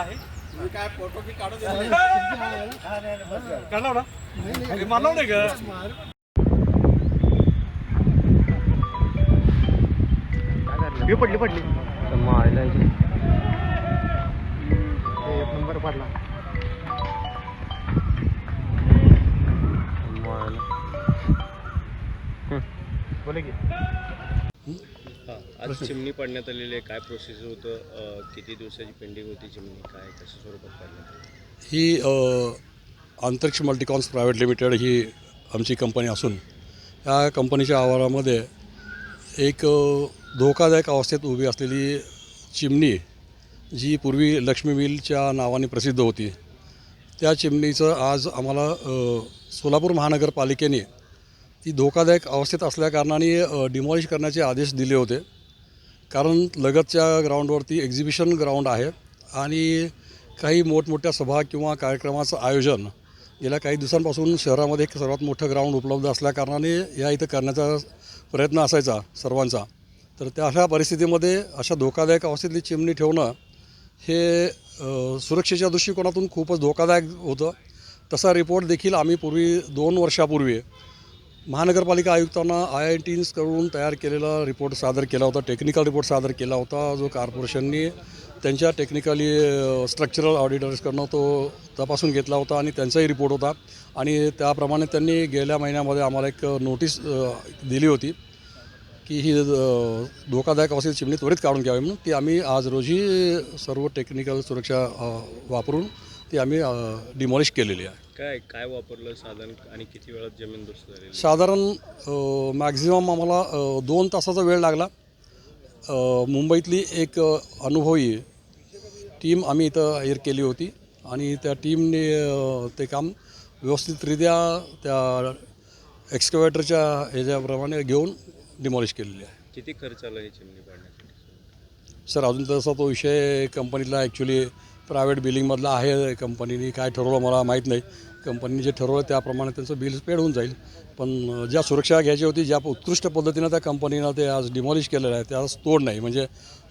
झालेला आहे. तुम्ही काय फोटो की काढून? काढला ना? मानव नाही मी पडली पडली. मायला एक नंबर पडला. बोले की. आज चिमणी पाडण्यात आलेली आहे. काय प्रोसेस होतं? किती दिवसाची पेंडिंग होती चिमणी? काय कशा स्वरूपात पाडण्यात ही अंतरिक्ष मल्टिकॉन्स प्रायव्हेट लिमिटेड ही आमची कंपनी असून या कंपनीच्या आवारामध्ये एक धोकादायक अवस्थेत उभी असलेली चिमणी जी पूर्वी लक्ष्मी मिलच्या नावाने प्रसिद्ध होती त्या चिमणीचं आज आम्हाला सोलापूर महानगरपालिकेने ती धोकादायक अवस्थेत असल्याकारणाने डिमॉलिश करण्याचे आदेश दिले होते. कारण लगतच्या ग्राउंडवरती एक्झिबिशन ग्राउंड आहे आणि काही मोठमोठ्या सभा किंवा कार्यक्रमाचं आयोजन गेल्या काही दिवसांपासून शहरामध्ये एक सर्वात मोठं ग्राउंड उपलब्ध असल्याकारणाने या इथं करण्याचा प्रयत्न असायचा सर्वांचा. तर त्या अशा परिस्थितीमध्ये अशा धोकादायक अवस्थेतली चिमणी ठेवणं हे सुरक्षेच्या दृष्टिकोनातून खूपच धोकादायक होतं. तसा रिपोर्ट देखील आम्ही पूर्वी दोन वर्षापूर्वी महानगरपालिका आयुक्तांना आय आय टीन्सकडून तयार केलेला रिपोर्ट सादर केला होता टेक्निकल रिपोर्ट सादर केला होता जो कॉर्पोरेशननी त्यांच्या टेक्निकली स्ट्रक्चरल ऑडिटर्सकडनं तो तपासून घेतला होता आणि त्यांचाही रिपोर्ट होता. आणि त्याप्रमाणे त्यांनी गेल्या महिन्यामध्ये आम्हाला एक नोटीस दिली होती की ही धोकादायक अवस्थेत चिमणी त्वरित काढून घ्यावी म्हणून. ती आम्ही आज रोजी सर्व टेक्निकल सुरक्षा वापरून ती आम्ही डिमॉलिश केलेली आहे. काय काय वापरलं साधन आणि किती वेळात जमीन दुरुस्त झालेली साधारण मॅक्झिमम आम्हाला दोन तासाचा वेळ लागला. मुंबईतली एक अनुभवी टीम आम्ही इथं हायर केली होती. आणि त्या टीमने ते काम व्यवस्थितरित्या त्या एक्सकवेटरच्या ह्याच्याप्रमाणे घेऊन डिमॉलिश केलेली आहे. किती खर्च आला ही चिमणी पाडण्यासाठी सर अजून तसा तो विषय कंपनीतला ॲक्च्युली प्रायव्हेट बिलिंगमधला आहे कंपनीने काय ठरवलं मला माहीत नाही. कंपनीने जे ठरवलं त्याप्रमाणे त्यांचं बिल पेड होऊन जाईल. पण ज्या सुरक्षा घ्यायची होती ज्या उत्कृष्ट पद्धतीनं त्या कंपनीनं ते आज डिमॉलिश केलेलं आहे त्यास तोड नाही. म्हणजे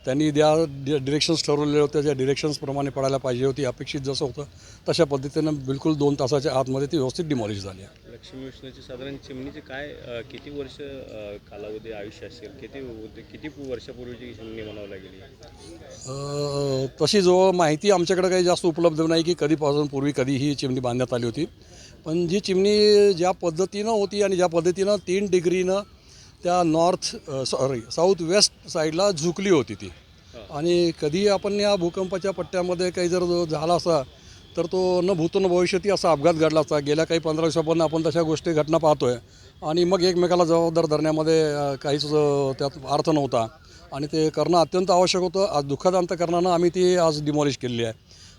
त्यांनी ज्या डिरेक्शन्स ठरवलेले होते ज्या डिरेक्शन्सप्रमाणे पडायला पाहिजे होती अपेक्षित जसं होतं तशा पद्धतीनं बिलकुल दोन तासाच्या आतमध्ये ती व्यवस्थित डिमॉलिश झाली आहे. लक्ष्मी विष्णूची साधारण चिमणीचे काय किती वर्ष कालावधी आयुष्य असेल? किती किती वर्षापूर्वीची चिमणी ही? अ, तशी जवळ माहिती आमच्याकडे काही जास्त उपलब्ध नाही की कधीपासून पूर्वी कधी ही चिमणी बांधण्यात आली होती. पण जी चिमणी ज्या पद्धतीनं होती आणि ज्या पद्धतीनं तीन डिग्रीनं त्या नॉर्थ सॉरी साऊथ वेस्ट साईडला झुकली होती ती. आणि कधी आपण या भूकंपाच्या पट्ट्यामध्ये काही जर झाला असा तर तो न भूतो न भविष्यती असा अपघात घडला असता गेल्या काही पंधरा दिवसापर्यंत आपण तशा गोष्टी घटना पाहतोय. आणि मग एकमेकाला जबाबदार धरण्यामध्ये काहीच त्यात अर्थ नव्हता. आणि ते करणं अत्यंत आवश्यक होतं. आज दुःखद अंतकरणानं आम्ही ती आज डिमॉलिश केलेली आहे.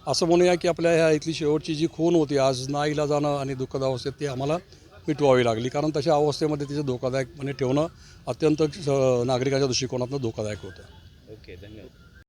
असं म्हणूया की आपल्या ह्या इथली शेवटची जी खून होती आज नाईला जाणं आणि दुःखद अवस्थेत ती आम्हाला मिटवावी लागली. कारण तशा अवस्थेमध्ये तिचं धोकादायकपणे ठेवणं अत्यंत नागरिकाच्या दृष्टिकोनातून धोकादायक होतं. ओके धन्यवाद.